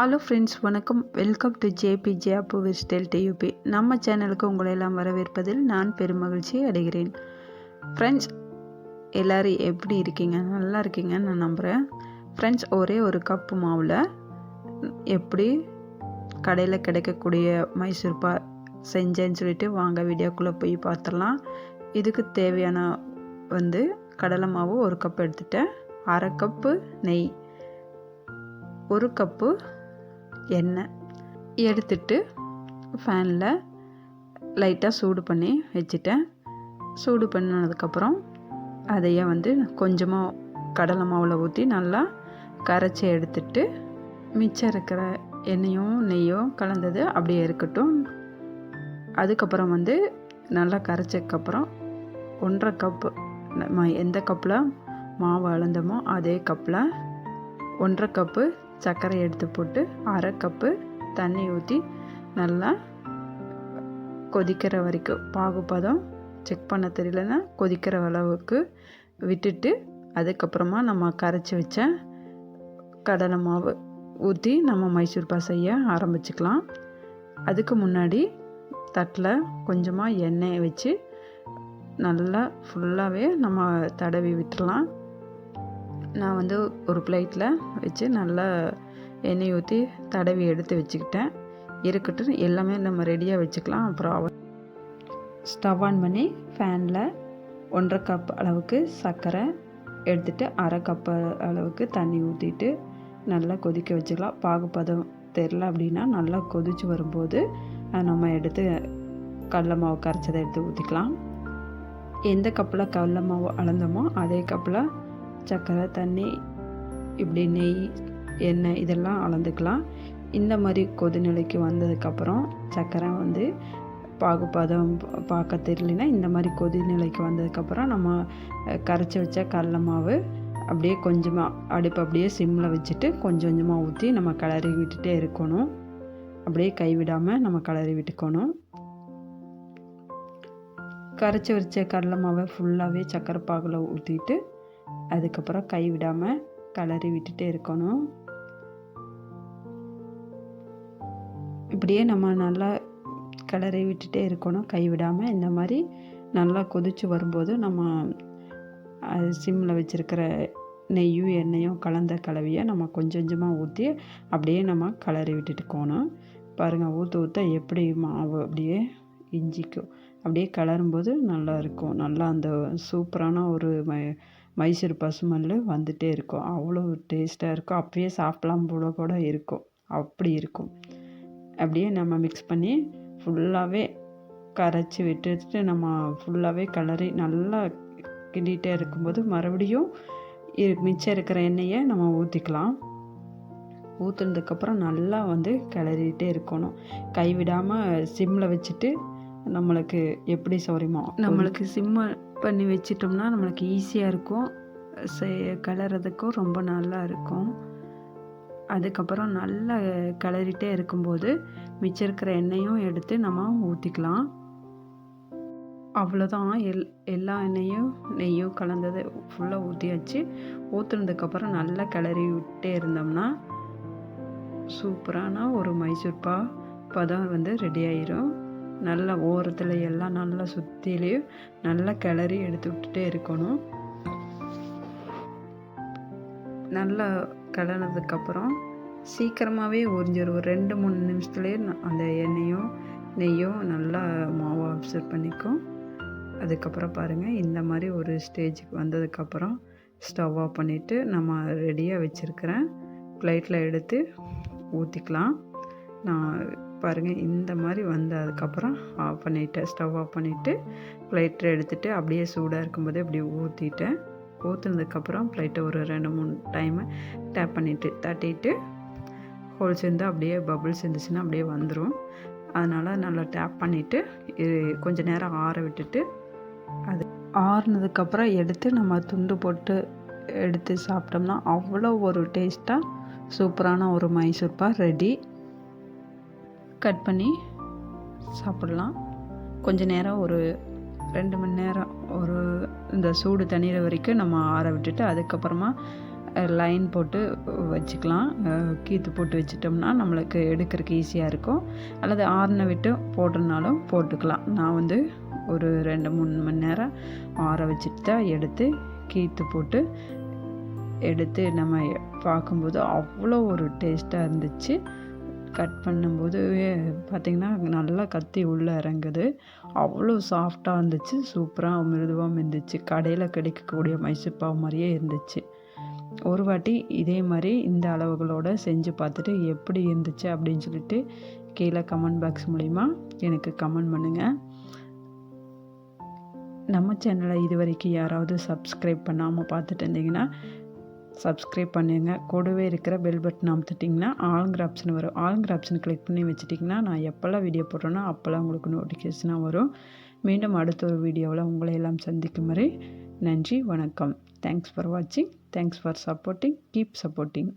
Hello friends வணக்கம். Welcome to JP J Appu வெஸ்டெல் டியூபி நம்ம சேனலுக்கு உங்களை எல்லாம் வரவேற்பதில் நான் பெருமகிழ்ச்சி அடைகிறேன். ஃப்ரெண்ட்ஸ் எல்லோரும் எப்படி இருக்கீங்க? நல்லா இருக்கீங்கன்னு நான் நம்புகிறேன் ஃப்ரெண்ட்ஸ் ஒரே ஒரு கப்பு மாவில் எப்படி கடையில் கிடைக்கக்கூடிய மைசூர்பா செஞ்சேன்னு சொல்லிட்டு வாங்க வீடியோக்குள்ளே போய் பார்த்துடலாம் இதுக்கு தேவையான வந்து கடலை மாவு ஒரு கப் எடுத்துட்டேன். அரை கப்பு நெய் ஒரு கப்பு எண்ணெய் எடுத்துட்டு ஃபேனில் லைட்டாக சூடு பண்ணி வச்சுட்டேன். சூடு பண்ணதுக்கப்புறம் அதையே வந்து கொஞ்சமாக கடலை மாவில் ஊற்றி நல்லா கரைச்சி எடுத்துட்டு மிச்சம் இருக்கிற எண்ணெயும் நெய்யும் கலந்தது. அப்படியே இருக்கட்டும். அதுக்கப்புறம் வந்து நல்லா கரைச்சதுக்கப்புறம் ஒன்றரை கப்பு நம்ம எந்த கப்பில் மாவு அளந்தோமோ அதே கப்பில் ஒன்றரை கப்பு சர்க்கரை எடுத்து போட்டு அரை கப்பு தண்ணி ஊற்றி நல்லா கொதிக்கிற வரைக்கும் பாகுபதம் செக் பண்ண தெரியலன்னா கொதிக்கிற அளவுக்கு விட்டுட்டு அதுக்கப்புறமா நம்ம கரைச்சி வச்ச கடலை மாவு ஊற்றி நம்ம மைசூர் பா செய்ய ஆரம்பிச்சுக்கலாம். அதுக்கு முன்னாடி தட்டில் கொஞ்சமாக எண்ணெயை வச்சு நல்லா ஃபுல்லாகவே நம்ம தடவி விட்டுடலாம் நான் வந்து ஒரு பிளேட்டில் வச்சு நல்லா எண்ணெய் ஊற்றி தடவி எடுத்து வச்சுக்கிட்டேன். இருக்கட்டும் எல்லாமே நம்ம ரெடியாக வச்சுக்கலாம். அப்புறம் ஸ்டவ் ஆன் பண்ணி ஃபேனில் ஒன்றரை கப் அளவுக்கு சர்க்கரை எடுத்துகிட்டு அரை கப் அளவுக்கு தண்ணி ஊற்றிட்டு நல்லா கொதிக்க வச்சுக்கலாம். பாகுப்பதம் தெரில அப்படின்னா நல்லா கொதித்து வரும்போது நம்ம எடுத்து கடல மாவு கரைச்சதை எடுத்து ஊற்றிக்கலாம் எந்த கப்பில் கடல மாவு அளந்தோமோ அதே கப்பில் சர்க்கரை தண்ணி இப்படி நெய் எண்ணெய் இதெல்லாம் அளந்துக்கலாம். இந்த மாதிரி கொதிநிலைக்கு வந்ததுக்கப்புறம் சர்க்கரை வந்து பாகுபாதம் பார்க்க தெரியலனா இந்த மாதிரி கொதிநிலைக்கு வந்ததுக்கப்புறம் நம்ம கரைச்சி வச்ச கடல மாவு அப்படியே கொஞ்சமாக அடுப்பு அப்படியே சிம்மில் வச்சுட்டு கொஞ்சம் கொஞ்சமாக ஊற்றி நம்ம கிளறி விட்டுட்டே இருக்கணும். அப்படியே கைவிடாமல் நம்ம கிளறி விட்டுக்கணும். கரைச்சி வச்ச கடலை மாவை ஃபுல்லாகவே சக்கரை பாகில் ஊற்றிட்டு அதுக்கப்புறம் கை விடாமல் கலரி விட்டுட்டே இருக்கணும். இப்படியே நம்ம நல்லா கிளறி விட்டுட்டே இருக்கணும். கை விடாமல் இந்த மாதிரி நல்லா கொதித்து வரும்போது நம்ம சிம்மில் வச்சுருக்கிற நெய்யும் எண்ணெயும் கலந்த கலவையை நம்ம கொஞ்சம் கொஞ்சமாக ஊற்றி அப்படியே நம்ம கிளறி விட்டுட்டுக்கோணும் பாருங்கள் ஊற்ற ஊற்ற எப்படி மாவு அப்படியே இஞ்சிக்கும். அப்படியே கலரும்போது நல்லா இருக்கும். நல்லா அந்த சூப்பரான ஒரு மைசூர் பசுமல்லு வந்துகிட்டே இருக்கும். அவ்வளோ டேஸ்ட்டாக இருக்கும். அப்பயே சாப்பிட்லாம் போல கூட இருக்கும். அப்படி இருக்கும். அப்படியே நம்ம மிக்ஸ் பண்ணி ஃபுல்லாகவே கரைச்சி விட்டுட்டு நம்ம ஃபுல்லாகவே கலரி நல்லா கிண்டிகிட்டே இருக்கும்போது மறுபடியும் மிச்சம் இருக்கிற எண்ணெயை நம்ம ஊற்றிக்கலாம் ஊற்றுனதுக்கப்புறம் நல்லா வந்து கிளறிட்டே இருக்கணும். கைவிடாமல் சிம்மில் வச்சுட்டு நம்மளுக்கு எப்படி சௌரியமோ. நம்மளுக்கு சிம்மை பண்ணி வச்சிட்டோம்னா நம்மளுக்கு ஈஸியாக இருக்கும். கிளறதுக்கும் ரொம்ப நல்லா இருக்கும். அதுக்கப்புறம் நல்லா கிளறிட்டே இருக்கும்போது மிச்சம் இருக்கிற எண்ணெயும் எடுத்து நம்ம ஊற்றிக்கலாம் அவ்வளோதான். எல் எல்லா எண்ணெயும் நெய்யும் கலந்ததை ஃபுல்லாக ஊற்றியாச்சு ஊற்றுனதுக்கப்புறம் நல்லா கிளறி விட்டே இருந்தோம்னா சூப்பரான ஒரு மைசூர்பா பதம் வந்து ரெடி ஆயிரும். நல்லா ஓரத்தில் எல்லாம் நல்லா சுற்றிலையும் நல்லா கிளறி எடுத்து விட்டுட்டே இருக்கணும். நல்லா கிளறினதுக்கப்புறம் சீக்கிரமாகவே உறிஞ்சிடும் ஒரு ரெண்டு மூணு நிமிஷத்துலேயே அந்த எண்ணெயும் நெய்யும் நல்லா மாவை அப்சர்வ் பண்ணிக்கும். அதுக்கப்புறம் பாருங்கள் இந்த மாதிரி ஒரு ஸ்டேஜுக்கு வந்ததுக்கப்புறம் ஸ்டவ் ஆஃப் பண்ணிவிட்டு நம்ம ரெடியாக வச்சுருக்கிறேன் ப்ளேட்டில் எடுத்து ஊற்றிக்கலாம் நான் பாருங்கள் இந்த மாதிரி வந்ததுக்கப்புறம் ஆஃப் பண்ணிவிட்டேன் ஸ்டவ் ஆஃப் பண்ணிவிட்டு ப்ளைட்டை எடுத்துகிட்டு அப்படியே சூடாக இருக்கும்போதே அப்படியே ஊற்றிட்டேன் ஊற்றுனதுக்கப்புறம் ப்ளைட்டை ஒரு ரெண்டு மூணு டைமு டேப் பண்ணிவிட்டு தட்டிட்டு ஹோல்ஸ் இருந்தால் அப்படியே பபுள்ஸ் இருந்துச்சுன்னா அப்படியே வந்துடும் அதனால் நல்லா டேப் பண்ணிவிட்டு கொஞ்சம் நேரம் ஆற விட்டுட்டு அது ஆறுனதுக்கப்புறம் எடுத்து நம்ம துண்டு போட்டு எடுத்து சாப்பிட்டோம்னா அவ்வளோ ஒரு டேஸ்ட்டாக சூப்பரான ஒரு மைசூர்பா ரெடி. கட் பண்ணி சாப்பிட்லாம். கொஞ்ச நேரம் ஒரு ரெண்டு மணி நேரம் ஒரு இந்த சூடு தண்ணீர் வரைக்கும் நம்ம ஆற விட்டுட்டு அதுக்கப்புறமா லைன் போட்டு வச்சுக்கலாம். கீத்து போட்டு வச்சிட்டோம்னா நம்மளுக்கு எடுக்கிறதுக்கு ஈஸியாக இருக்கும். அல்லது ஆறின விட்டு போடுறனாலும் போட்டுக்கலாம். நான் வந்து ஒரு ரெண்டு மூணு மணி நேரம் ஆற வச்சுட்டு தான் எடுத்து கீத்து போட்டு எடுத்து நம்ம பார்க்கும்போது அவ்வளோ ஒரு டேஸ்ட்டாக இருந்துச்சு. கட் பண்ணும்போது பார்த்திங்கன்னா நல்லா கத்தி உள்ளே இறங்குது. அவ்வளோ சாஃப்டாக இருந்துச்சு. சூப்பராக மிருதுவாக இருந்துச்சு. கடையில் கிடைக்கக்கூடிய மைசூர் பாவு மாதிரியே இருந்துச்சு. ஒரு வாட்டி இதே மாதிரி இந்த அளவுகளோட செஞ்சு பார்த்துட்டு எப்படி இருந்துச்சு அப்படின்னு சொல்லிட்டு கீழே கமெண்ட் பாக்ஸ் மூலிமா எனக்கு கமெண்ட் பண்ணுங்கள் நம்ம சேனலை இது வரைக்கும் யாராவது சப்ஸ்கிரைப் பண்ணாமல் பார்த்துட்டு இருந்தீங்கன்னா சப்ஸ்கிரைப் பண்ணுங்க. கூடவே இருக்கிற பெல் பட்டன் அமுத்துட்டிங்கன்னா ஆளுங்கிற ஆப்ஷன் வரும். ஆளுங்கிற ஆப்ஷன் கிளிக் பண்ணி வச்சுட்டிங்கன்னா நான் எப்போல்லாம் வீடியோ போடுறேனோ அப்போல்லாம் உங்களுக்கு நோட்டிஃபிகேஷனாக வரும். மீண்டும் அடுத்த ஒரு வீடியோவில் உங்களை எல்லாம் சந்திக்கும் வரை நன்றி வணக்கம். தேங்க்ஸ் ஃபார் வாட்சிங் thanks for supporting keep supporting